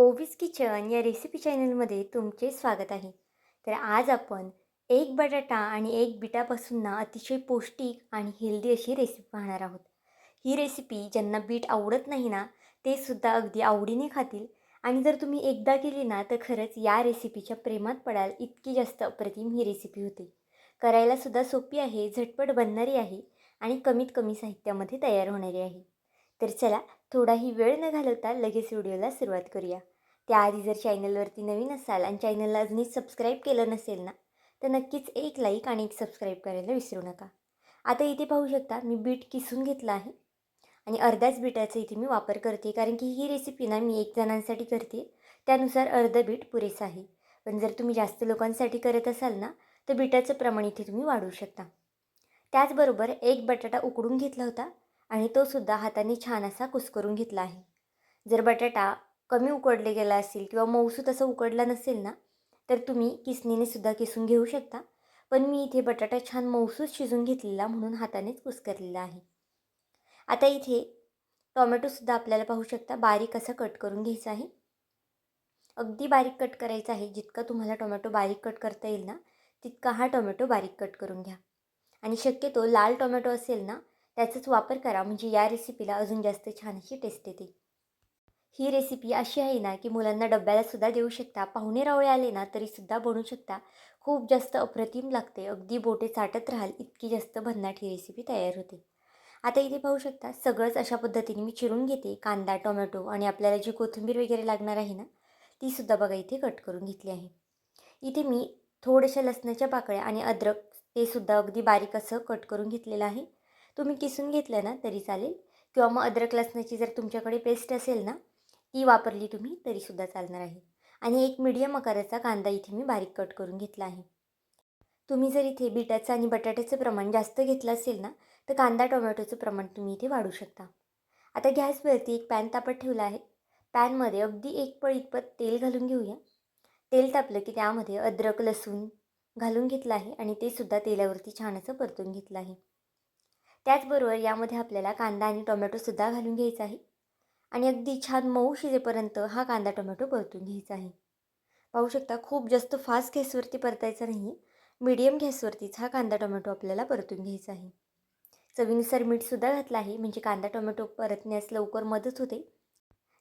ओवीस kitchen या recipe चॅनलमध्ये तुमचे स्वागत आहे. तर आज आपण एक बटाटा आणि एक बिटापासून ना अतिशय पौष्टिक आणि हेल्दी अशी रेसिपी पाहणार आहोत. ही रेसिपी ज्यांना बीट आवडत नाही ना ते सुद्धा अगदी आवडीने खातील. आणि जर तुम्ही एकदा केली ना तर खरंच या रेसिपीच्या प्रेमात पडाल इतकी जास्त अप्रतिम ही रेसिपी होते. करायला सुद्धा सोपी आहे झटपट बनणारी आहे आणि कमीत कमी साहित्यामध्ये तयार होणारी आहे. तर चला थोडाही वेळ न घालवता लगेच व्हिडिओला सुरुवात करूया. त्याआधी जर चॅनलवरती नवीन असाल आणि चॅनलला अजूनच सबस्क्राईब केलं नसेल ना तर नक्कीच एक लाईक आणि एक सबस्क्राईब करायला विसरू नका. आता इथे पाहू शकता मी बीट किसून घेतलं आहे. आणि अर्ध्याच बीटाचा इथे मी वापर करते कारण की ही रेसिपी ना मी एक जणांसाठी करते. त्यानुसार अर्धं बीट पुरेसं आहे. पण जर तुम्ही जास्त लोकांसाठी करत असाल ना तर बीटाचं प्रमाण इथे तुम्ही वाढवू शकता. त्याचबरोबर एक बटाटा उकडून घेतला होता आणि तो सुद्धा हाताने छान असा कुस्करून घेतला आहे. जर बटाटा कमी उकडले गेला असेल किंवा मऊसूत असं उकडला नसेल ना तर तुम्ही किसणीने सुद्धा किसून घेऊ शकता. पण मी इथे बटाटा छान मऊसूत शिजून घेतलेला म्हणून हातानेच कुसकरलेला आहे. आता इथे टॉमॅटोसुद्धा आपल्याला पाहू शकता बारीक असा कट करून घ्यायचा आहे. अगदी बारीक कट करायचा आहे. जितका तुम्हाला टोमॅटो बारीक कट करता येईल ना तितका हा टोमॅटो बारीक कट करून घ्या. आणि शक्यतो लाल टोमॅटो असेल ना त्याचाच वापर करा. म्हणजे या रेसिपीला अजून जास्त छान अशी टेस्ट येते. ही रेसिपी अशी आहे ना की मुलांना डब्यालासुद्धा देऊ शकता. पाहुणे रावळे आले ना तरीसुद्धा बनवू शकता. खूप जास्त अप्रतिम लागते. अगदी बोटे चाटत राहाल इतकी जास्त भन्नाट ही रेसिपी तयार होते. आता इथे पाहू शकता सगळंच अशा पद्धतीने मी चिरून घेते. कांदा टोमॅटो आणि आपल्याला जी कोथिंबीर वगैरे लागणार आहे ना तीसुद्धा बघा इथे कट करून घेतली आहे. इथे मी थोड्याशा लसणाच्या पाकळ्या आणि अद्रक ते सुद्धा अगदी बारीक असं कट करून घेतलेलं आहे. तुम्ही किसून घेतलं ना तरी चालेल. किंवा मग अद्रक लसणाची जर तुमच्याकडे पेस्ट असेल ना ती वापरली तुम्ही तरीसुद्धा चालणार आहे. आणि एक मीडियम आकाराचा कांदा इथे मी बारीक कट करून घेतला आहे. तुम्ही जर इथे बिटाचं आणि बटाट्याचं प्रमाण जास्त घेतलं असेल ना तर कांदा टोमॅटोचं प्रमाण तुम्ही इथे वाढू शकता. आता गॅसवरती एक पॅन तापत ठेवला आहे. पॅनमध्ये अगदी एक पळ इतपत तेल घालून घेऊया. तेल तापलं की त्यामध्ये अद्रक लसूण घालून घेतलं आहे आणि ते सुद्धा तेलावरती छान असं परतून घेतलं आहे. त्याचबरोबर यामध्ये आपल्याला कांदा आणि टोमॅटोसुद्धा घालून घ्यायचा आहे. आणि अगदी छान मऊ शिजेपर्यंत हा कांदा टोमॅटो परतून घ्यायचा आहे. पाहू शकता खूप जास्त फास्ट गॅसवरती परतायचा नाही. मीडियम गॅसवरतीच हा कांदा टोमॅटो आपल्याला परतून घ्यायचा आहे. चवीनुसार मीठसुद्धा घातलं आहे म्हणजे कांदा टोमॅटो परतण्यास लवकर मदत होते.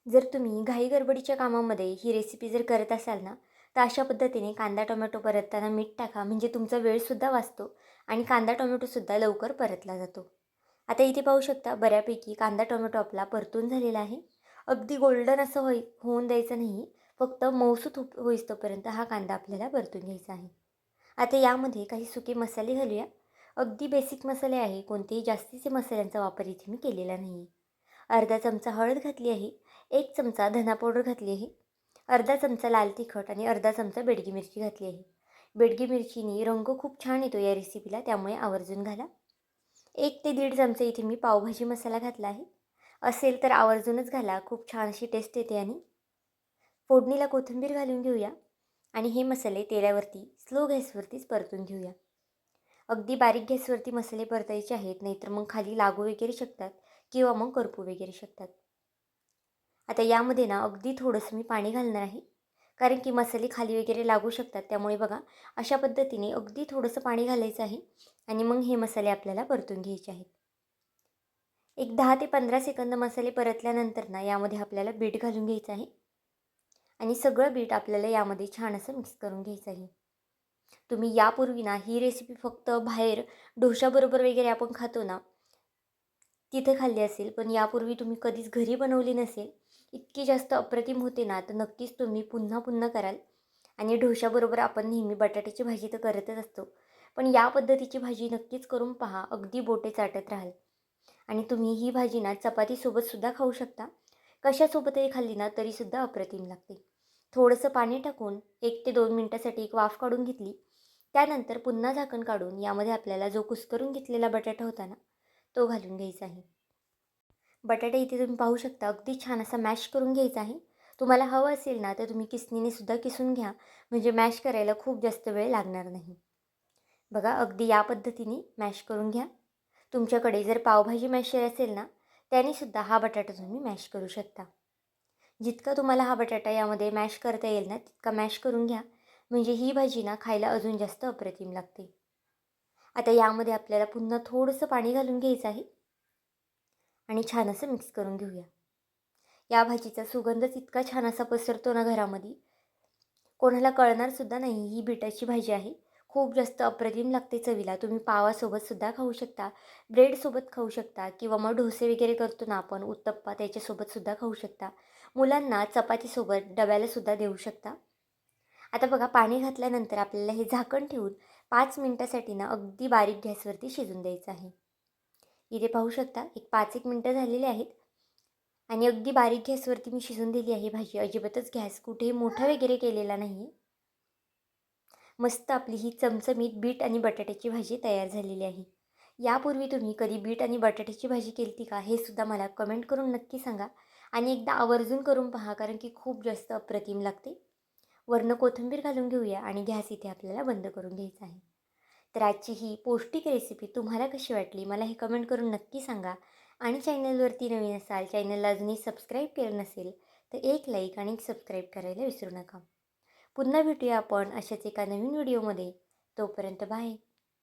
जर तुम्ही घाई गडबडीच्या कामामध्ये ही रेसिपी जर करत असाल ना तर अशा पद्धतीने कांदा टोमॅटो परतताना मीठ टाका म्हणजे तुमचा वेळसुद्धा वाचतो आणि कांदा टोमॅटोसुद्धा लवकर परतला जातो. आता इथे पाहू शकता बऱ्यापैकी कांदा टोमॅटो आपला परतून झालेला आहे. अगदी गोल्डन असं होई होऊन द्यायचं नाही. फक्त मौसूत हो होईस तोपर्यंत हा कांदा आपल्याला परतून घ्यायचा आहे. आता यामध्ये काही सुके मसाले घालूया. अगदी बेसिक मसाले आहे. कोणतेही जास्तीचे मसाल्यांचा वापर इथे मी केलेला नाही. अर्धा चमचा हळद घातली आहे. एक चमचा धना पावडर घातली आहे. अर्धा चमचा लाल तिखट आणि अर्धा चमचा बेडगी मिरची घातली आहे. बेडगी मिरचीने रंग खूप छान येतो या रेसिपीला त्यामुळे आवर्जून घाला. एक ते दीड चमचे इथे मी पावभाजी मसाला घातला आहे. असेल तर आवर्जूनच घाला खूप छान अशी टेस्ट येते आणि. फोडणीला कोथिंबीर घालून घेऊया आणि हे मसाले तेलावरती स्लो गॅसवरतीच परतून घेऊया. अगदी बारीक गॅसवरती मसाले परतायचे आहेत नाहीतर मग खाली लागू वगैरे शकतात किंवा मग करपू वगैरे शकतात. आता यामध्ये ना अगदी थोडंसं मी पाणी घालणार आहे. कारण की मसाले खाली वगैरे लागू शकतात. त्यामुळे बघा अशा पद्धतीने अगदी थोडंसं पाणी घालायचं आहे आणि मग हे मसाले आपल्याला परतून घ्यायचे आहेत. एक दहा ते पंधरा सेकंद मसाले परतल्यानंतर ना यामध्ये आपल्याला बीट घालून घ्यायचं आहे. आणि सगळं बीट आपल्याला यामध्ये छान असं मिक्स करून घ्यायचं आहे. तुम्ही यापूर्वी ना ही रेसिपी फक्त बाहेर डोशाबरोबर वगैरे आपण खातो ना तिथे खाल्ली असेल पण यापूर्वी तुम्ही कधीच घरी बनवली नसेल इतकी जास्त अप्रतिम होते ना तर नक्कीच तुम्ही पुन्हा पुन्हा कराल. आणि ढोशाबरोबर आपण नेहमी बटाट्याची भाजी तर करतच असतो. पण या पद्धतीची भाजी नक्कीच करून पहा अगदी बोटे चाटत राहाल. आणि तुम्ही ही भाजी ना चपातीसोबतसुद्धा खाऊ शकता. कशासोबतही खाल्ली ना तरीसुद्धा अप्रतिम लागते. थोडंसं पाणी टाकून एक ते दोन मिनटासाठी एक वाफ काढून घेतली. त्यानंतर पुन्हा झाकण काढून यामध्ये आपल्याला जो कुस्करून घेतलेला बटाटा होता ना तो घालून घ्यायचा आहे. बटाटे इथे तुम्ही पाहू शकता अगदी छान असा मॅश करून घ्यायचा आहे. तुम्हाला हवं असेल ना तर तुम्ही किसनीने सुद्धा किसून घ्या. म्हणजे मॅश करायला खूप जास्त वेळ लागणार नाही. बघा अगदी या पद्धतीने मॅश करून घ्या. तुमच्याकडे जर पावभाजी मॅशर असेल ना त्यानेसुद्धा हा बटाटा तुम्ही मॅश करू शकता. जितका तुम्हाला हा बटाटा यामध्ये मॅश करता येईल ना तितका मॅश करून घ्या. म्हणजे ही भाजी ना खायला अजून जास्त अप्रतिम लागते. आता यामध्ये आपल्याला पुन्हा थोडंसं पाणी घालून घ्यायचं आहे. आणि छान असं मिक्स करून घेऊया. या भाजीचा सुगंधच इतका छान असा पसरतो ना घरामध्ये. कोणाला कळणारसुद्धा नाही. ही बिटाची भाजी आहे. खूप जास्त अप्रतिम लागते चवीला. तुम्ही पावासोबतसुद्धा खाऊ शकता ब्रेडसोबत खाऊ शकता किंवा मग डोसे वगैरे करतो ना आपण उत्तप्पा त्याच्यासोबतसुद्धा खाऊ शकता. मुलांना चपातीसोबत डब्यालासुद्धा देऊ शकता. आता बघा पाणी घातल्यानंतर आपल्याला हे झाकण ठेवून पाच मिनटासाठी ना अगदी बारीक गॅसवरती शिजून द्यायचं आहे. इथे पाहू शकता एक पाच एक मिनटं झालेले आहेत. आणि अगदी बारीक गॅसवरती मी शिजून दिली आहे भाजी. अजिबातच गॅस कुठेही मोठा वगैरे केलेला नाही मस्त आपली ही चमचमीत बीट आणि बटाट्याची भाजी तयार झालेली आहे. यापूर्वी तुम्ही कधी बीट आणि बटाट्याची भाजी केली का हे सुद्धा मला कमेंट करून नक्की सांगा. आणि एकदा आवर्जून करून पहा कारण की खूप जास्त अप्रतिम लागते. वरनं कोथिंबीर घालून घेऊया आणि गॅस इथे आपल्याला बंद करून घ्यायचा आहे. तर आजची ही पौष्टिक रेसिपी तुम्हाला कशी वाटली? मला हे कमेंट करून नक्की सांगा. आणि चॅनलवरती नवीन असाल चॅनलला अजूनही सबस्क्राईब केलं नसेल तर एक लाईक आणि सबस्क्राईब करायला विसरू नका. पुन्हा भेटूया आपण अशाच एका नवीन व्हिडिओमध्ये तोपर्यंत बाय